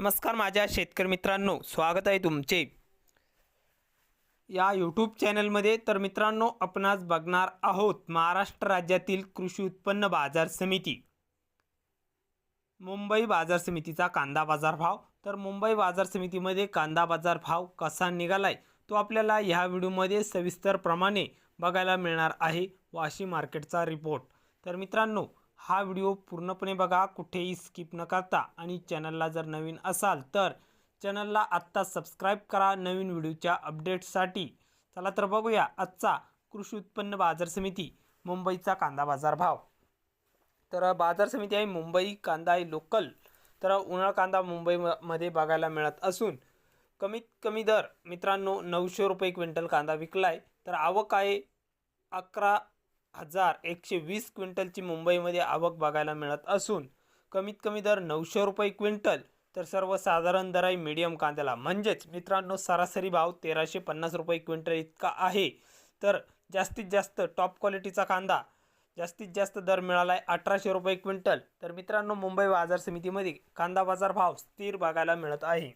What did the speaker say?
नमस्कार माझ्या शेतकरी मित्रांनो स्वागत आहे तुमचे. या यूट्यूब चॅनलमध्ये तर मित्रांनो आपणास बघणार आहोत महाराष्ट्र राज्यातील कृषी उत्पन्न बाजार समिती. मुंबई बाजार समितीचा कांदा बाजार भाव. तर मुंबई बाजार समितीमध्ये कांदा बाजार भाव कसा निघालाय तो आपल्याला ह्या व्हिडिओमध्ये सविस्तरप्रमाणे बघायला मिळणार आहे वाशी मार्केटचा रिपोर्ट तर मित्रांनो हा व्हिडिओ पूर्णपणे बघा कुठेही स्किप न करता. आणि चॅनलला जर नवीन असाल तर चॅनलला आत्ता सबस्क्राईब करा नवीन व्हिडिओच्या अपडेट्ससाठी. चला तर बघूया आजचा कृषी उत्पन्न बाजार समिती मुंबईचा कांदा बाजार भाव. तर बाजार समिती आहे मुंबई कांदा आहे लोकल. तर उन्हाळ कांदा मुंबईमध्ये बघायला मिळत असून कमीत कमी दर मित्रांनो नऊशे रुपये क्विंटल कांदा विकला आहे तर आवक आहे अकरा हजार एकशे वीस क्विंटलची मुंबईमध्ये आवक बघायला मिळत असून कमीत कमी दर नऊशे रुपये क्विंटल. तर सर्वसाधारण दर आहे मीडियम कांद्याला. म्हणजेच मित्रांनो सरासरी भाव तेराशे पन्नास रुपये क्विंटल इतका आहे. तर जास्तीत जास्त टॉप क्वालिटीचा कांदा जास्तीत जास्त दर मिळाला आहे अठराशे रुपये क्विंटल. तर मित्रांनो मुंबई बाजार समितीमध्ये कांदा बाजार भाव स्थिर बघायला मिळत आहे.